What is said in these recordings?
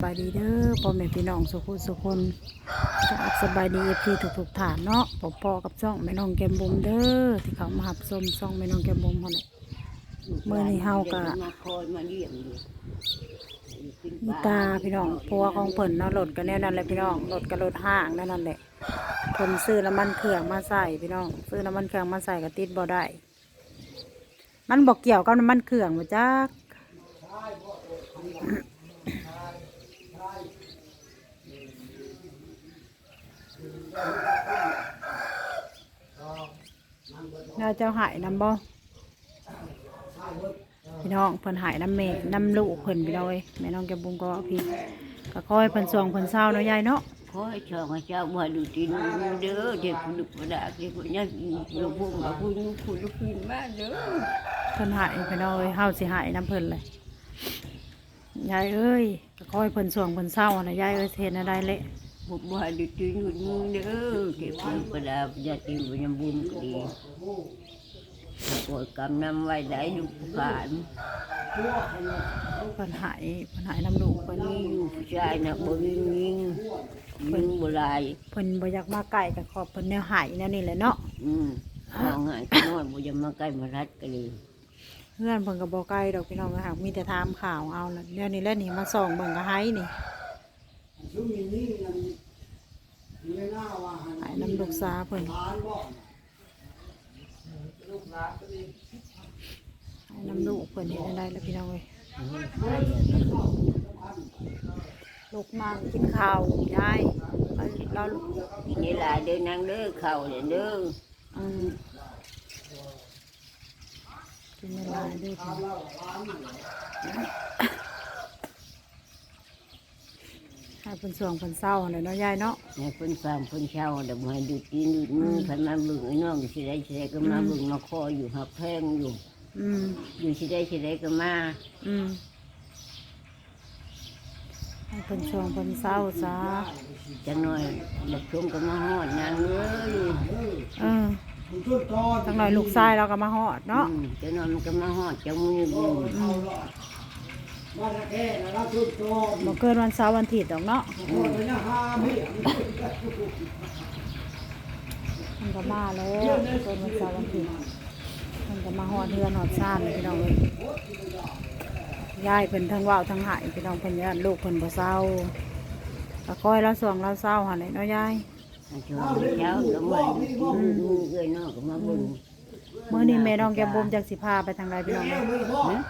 สบายดีเด้อพ่อแม่พี่น้องสุขุสุคนกราบสบายดีเอฟซีทุกทุกฐานเนาะปอปอกับช่องแม่น้องแกมบุมเด้อที่เขามาหับส้มช่องแม่น้องแกมบุมเขาเนี่ยมื้อนี้เฮาก็มาคอยมาเลี้ยงอยู่มีตาพี่น้องพัวของเพิ่นเนาะรถก็แนวนั้นแหละพี่น้องรถก็รถห้างนั่นนั่นแหละเพิ่นซื้อน้ำมันเครื่องมาใส่พี่น้องซื้อน้ำมันเครื่องมาใส่ก็ติดบ่ได้ มันบอกเกี่ยวกับน้ำมันเครื่องมาจัก เราจะหายน้ำบ่พี่น้องเพิ่นหายน้ำเมน้ำลูกเพิ่นพี่น้องเอ้ยแม่น้องแกบุ้งก็ว่าพี่ก็คอยเพิ่นสวงเพิ่นเศร้าเนาะยายเนาะขอให้ชาวให้เจ้ามาดูตีนเด้อเจ็บลุกมาด่าเจ็บเนี่ยลูกพุ่งกับคุณคุณลูกพินมาเด้อเพิ่นหายพี่น้องเอ้ยเฮาสิหายน้ำเพิ่นเลยยายเอ้ยก็คอยเพิ่นสวงเพิ่นเศร้านะยายเอ้ยเห็นอะไรเละ บุบมาดูตีนหุ่นมึงเด้อเจ็บลุกมาด่าญาติบุญบุญก็ดีปวดกำนำไว้ได้ลูกผ่านเพิ่นหายเพิ่นหายน้ำลูกเพิ่นนี่อยู่ผู้ชายนะบ่ยิงยิงยิงบ่ลายเพิ่นบ่อยากมาใกล้ก็ขอบเพิ่นแนวหายแนวนี้แหละเนาะอืมเอาง่ายก็น้อยบ่จะมาใกล้มารัดกันเลยเพื่อนเพิ่นก็บ่ใกล้ดอกพี่น้องก็หากมีแต่ถามข่าวเอาล่ะแนวนี้แหละนี่มาส่องเบิ่งก็หายนี่ หายน้ำลูกสาเพิ่นให้น้ำลูกเพิ่นเห็นได้แล้วพี่น้องเอ้ยลูกนั่งกินข้าวยายเรานี่ลายเด้อนางเด้อเข้าเด้อเด้ออืมกินไม่ลายด้วยพี่น้อง ให้เพิ่นสวงเพิ่นเศร้าเลยเนาะยายเนาะในเพิ่นฟังเพิ่นเช่าเดี๋ยวมาดูตีนดูมือเพิ่นมาเบึงไอ้น้องสิได้สิได้ก็มาเบึงมาคออยู่หักแพงอยู่ อืมอยู่สิได้สิได้ก็มาอืมให้เพิ่นสวงเพิ่นเศร้าซะจังหน่อยหลับชมก็มาฮอดนางเอ้ยเออจังหน่อยลูกชายเราก็มาหอดเนาะ อืมจังหน่อยมันก็มาฮอดจังมือบุญ อืมบ่เกินวันเสาร์วันอาทิตย์ดอกเนาะมันก็มาแล้วเกินวันเสาร์วันอาทิตย์มันก็มาหอดเทือนหอดซ่านพี่น้องเลยยายเพิ่นทั้งว่าวทั้งหายพี่น้องเพิ่นยันลูกเพิ่นบ่เศร้าตะคอยแล้วสวงแล้วเศร้าหันเลยเนาะยายมาชมเช้าก็มาดูตีนมือเอ้ยน้องก็มาเบึงมื้อนี้แม่น้องแกมบุมจักสิพาไปทางใดพี่น้องเอ้ยนะ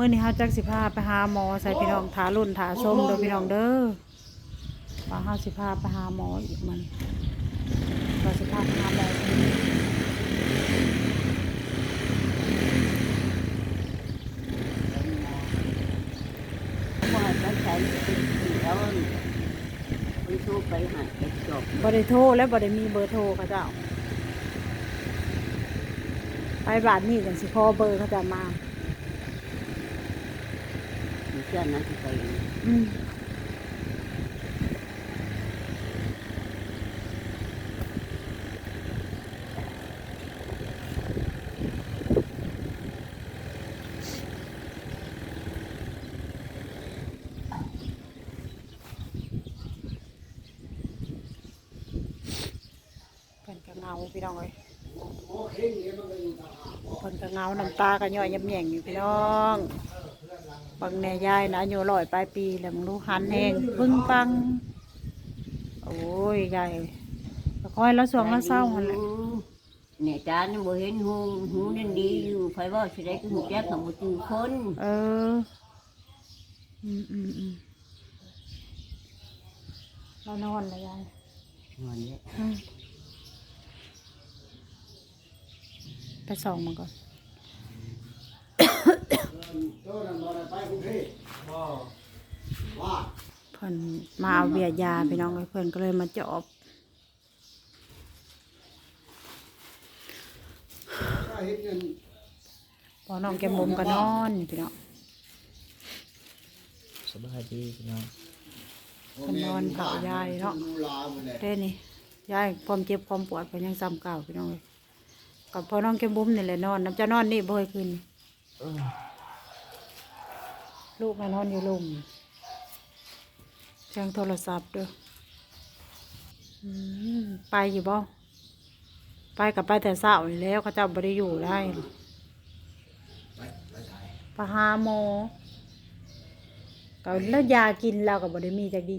มื้อนี้เฮาจักสิพาไปหาหมอใส่พี่น้องทารุ่นทาส้มเด้อพี่น้องเด้อว่าเฮาสิพาไปหาหมออีกมันว่าสิพาไปหาหมออีกว่าตั้งใจเป็นสีแล้วไปสู้ไปหาไปจบบ่ได้โทรและบ่ได้มีเบอร์โทรเขาเจ้า ไปบาทนี้กันสิพอเบอร์เขาจะมา เชื่อนะที่ไปอืมเงาพี่น้องเอ้ยเพิ่นก็เงาน้ำตาก็ย่อยยำแย่งอยู่พี่น้อง บางแน่ยายนะอายุร้อยปลายปีแล้วมึงรู้หันแหงปึ้งปัง โอ้ยยายก็คอยแล้วสวงแล้วเศร้าหันแหละเนี่ยตาเนี่ยบ่เห็นหูหูนั่นดีอยู่ไฟว่าสิได้ก็หูแจ๊กของบ่จือคนเอออืมอืมอืมเรานอนแล้วยายนอนเนี่ยอืมไปส่องมันก่อน เพิ่นมาเอาเบียร์ยาพี่น้องเอ้ยเพิ่นก็เลยมาจอบพอน้องแกมมุมก็นอนอยู่พี่น้องสบายดีพี่น้องเพิ่นนอนเผายายเนาะเด้นี่ยายความเจ็บความปวดเพิ่นยังซ้ำเก่าพี่น้องเลยกับพอน้องแกมบุมนี่แหละนอนน้ำจะนอนนี่บ่อยคืนเออ ลูกมานอนอยู่ลุมสียงโทรศัพท์เด้ออืมไปอยู่บ่ไปกับไปแต่เช้านี่แล้วเขาเจ้าบ่ได้อยู่ได้ไปไปใส่ไปหาหมอก็แล้วยากินแล้วก็บ่ได้มีจักดี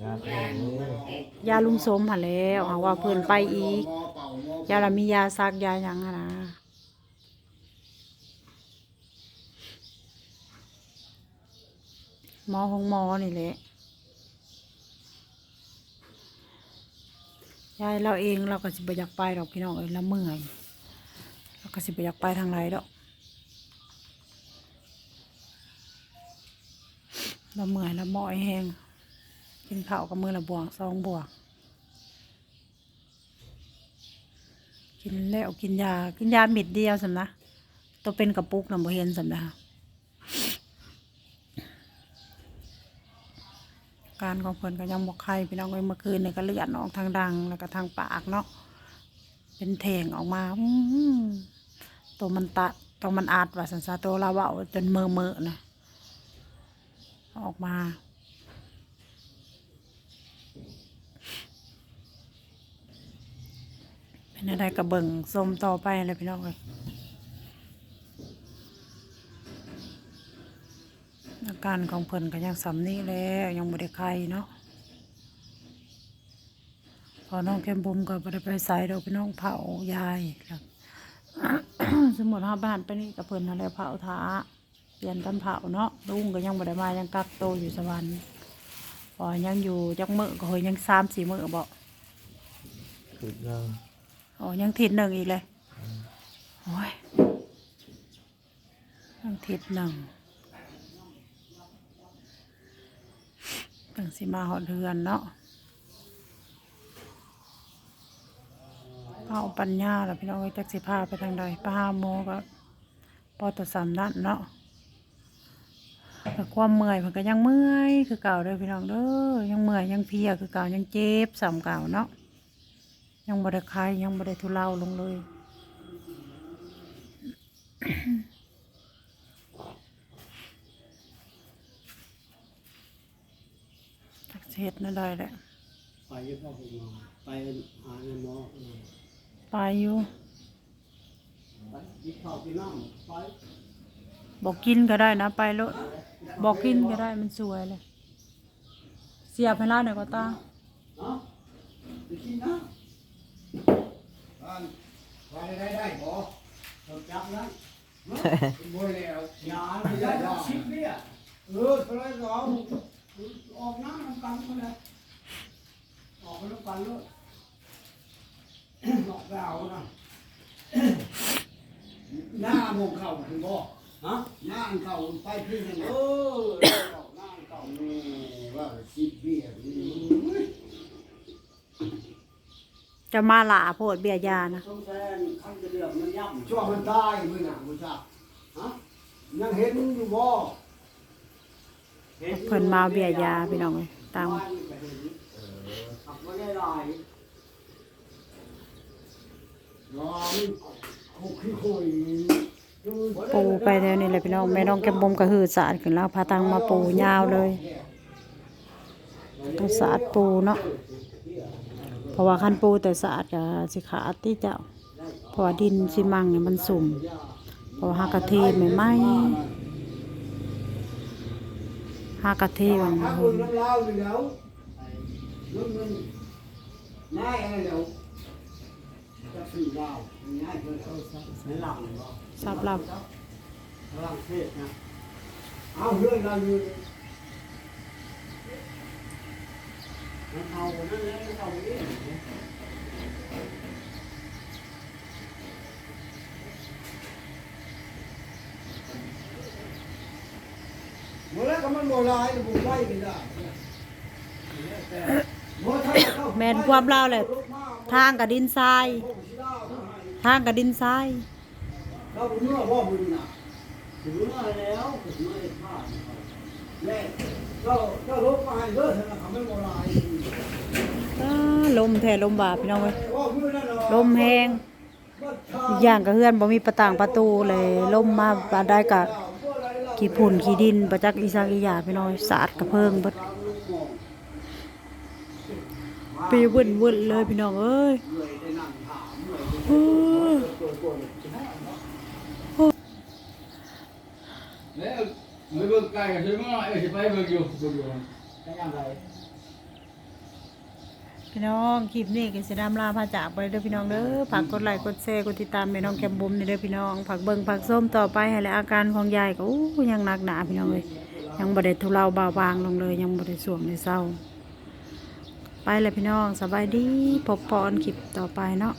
งานเองนี่ยาลุงสมหันแล้วหาว่าเพิ่นไปอีกหมอเป่าหมอยาละมียาซักยาหยังหั้นนะ หมอของหมอนี่แหละยายเราเองเราก็สิบอยากไปดอกพี่น้องเอ้ยละเมื่อยเราก็สิบอยากไปทางไรดอกละเมื่อยละหมอยแห้งกินข้าวกับมือละบวงสองบวงกินแล้วกินยากินยาเม็ดเดียวสำนะตัวเป็นกระปุกนะบ่เห็นสำนะ การของเพิ่นก็ยังบ่ไข้พี่น้องเอ้ยเมื่อคืนนี่ก็เลือดออกทางดังแล้วก็ทางปากเนาะเป็นแทงออกมาตัวมันตะตัวมันอาดว่าสันซาตัวเราว้าจนเมื่อเมื่อนะออกมาเป็นอะไรกระเบิงส้มต่อไปเลยพี่น้องเลยอา การของเพิ่นก็ยังสำนี้แล้วยังบ่ได้ไข้เนาะพอน้องแก้มบุมก็บ่ได้ไปใส่ดอกพี่น้องเผายายแล้วสมมติห้าบ้านไปนี่กับเพิ่นนั่นแหละเผาท้าเปลี่ยนกันเผาเนาะลุงก็ยังบ่ได้มายังกักโตอยู่สวรรค์พอยังอยู่จักมื้อก็เฮยยังสามสี่มื้อบ่คือยังโอ้ยังทิศหนึ่งอีกเลยโอ้ยยังทิศหนึ่งตั้ง สิมาหอดเดือนเนาะเอาปัญญาแล้วพี่น้องเอ้จักสิพาไปทางใดป้าโมก็ปอตสามนัดเนาะแต่ความเมื่อยมันก็ยังเมื่อยคือเก่าเด้อพี่น้องเด้อยังเมื่อยยังเพียคือเก่ายังเจ็บสามเก่าเนาะยังบ่ได้คลายยังบ่ได้ทุเลาลงเลย จักสิ เฮ็ดนั่นได้แหละไปอยังพ่อผมมาไปหาเงินหมอเออไปอยู่ไปกินข้าวกินน้ำไปบอกกินก็ได้นะไปโลดบอกกินก็ได้มันสวยเลย เสียบให้ร้านหน่อยก็ตาเนาะไปกินน้บ้านบ้านได้ได้บ่ำเราจับนะบ่แล้วยาไม่ได้ดอกชิปเนี่ยเออเท่าไรก็เอา ออกน้ำน้ำกันมาเลยออกไปน้ำกันเลยออกไปเอานะหน้าโมงเข่าถึงบ่ฮะหน้าอันเก่าไปพี่นั่นเอน่ะอหน้าเก่าแม่ว่าสิบเบี้ยนี่จะมาหลาโพดเบียยานะต้องแทนขั้นจะเดือดมันย่ำช่วงมันตายมื้อน่ะบ่ทราบฮะยังเห็นอยู่บ่ เพิ่นมาเบียยาพี่น้องเลยตามปูไปแล้วนี่แหละพี่น้องแม่น้องแก้มบมก็หือสาดขึ้นแล้วพาตังมาปูยาวเลยต้องสาดปูเนาะเพราะว่าคันปูแต่สาดก็สิขาดที่เจ้าเพราะว่าดินสิมังเนี่ยมันสุ่มเพราะว่าหากะเทไม่ไหม หากะเทมัน หาคนน้ำลาวนี่แล้วมันมันง่ายอะไรแล้วจะซื้อลาวง่ายเพิ่นเอาซะ ในหลังเนาะ ซับเรา หลังเทศนะ เอาเรื่องเราอยู่ มันเอานั่นแหละมันเอาเอง โมลายบุกไล่ไม่ได้แมนความเล่าเลยทางกับดินทราย ทางกับดินทรายเราบุญเมื่อว่าบุญนะถึงเมื่อแล้วถึงเมื่อพลาดแม่เจ้าเจ้าลบมาให้เด้อเถอะนะเขาไม่โมลายลมแท้ลมบาปพี่น้องเอ้ยว่ามือนั่นเนาะลมแห้งอย่างก็เฮือนบ่มีประต่างประตูเลยลมมาบาดได้กับ ขี้พุ่นขี้ดินประจักอีสากอีหยาพี่น้องสาดกระเพิงเบิดปีวุ่นวุ่นเลยพี่น้องเอ้ยเหนื่อยได้นั่งถามเหนื่อยเอ้ยตัวตัวเลยแล้วไม่เบิ่งไกลกันใช่ไหมเออสิไปเบิ่งอยู่เบิ่งอยู่ได้ยังไง พี่น้องคลิปนี้ก็สิดำลาพาจากไปเด้อพี่น้องเด้อฝากกดไลค์กดแชร์กดติดตามแม่น้องแก้มบุ๋มนี่เด้อพี่น้องฝากเบิ่งฝากส้มต่อไปให้และอาการของยายก็อู้ยังหนักหนาพี่น้องเลยยังบ่ได้ทุเลาเบาบางลงเลย ยังบ่ได้สวงในเศร้า ไปเลยพี่น้องสบายดีพบปอนคลิปต่อไปเนาะ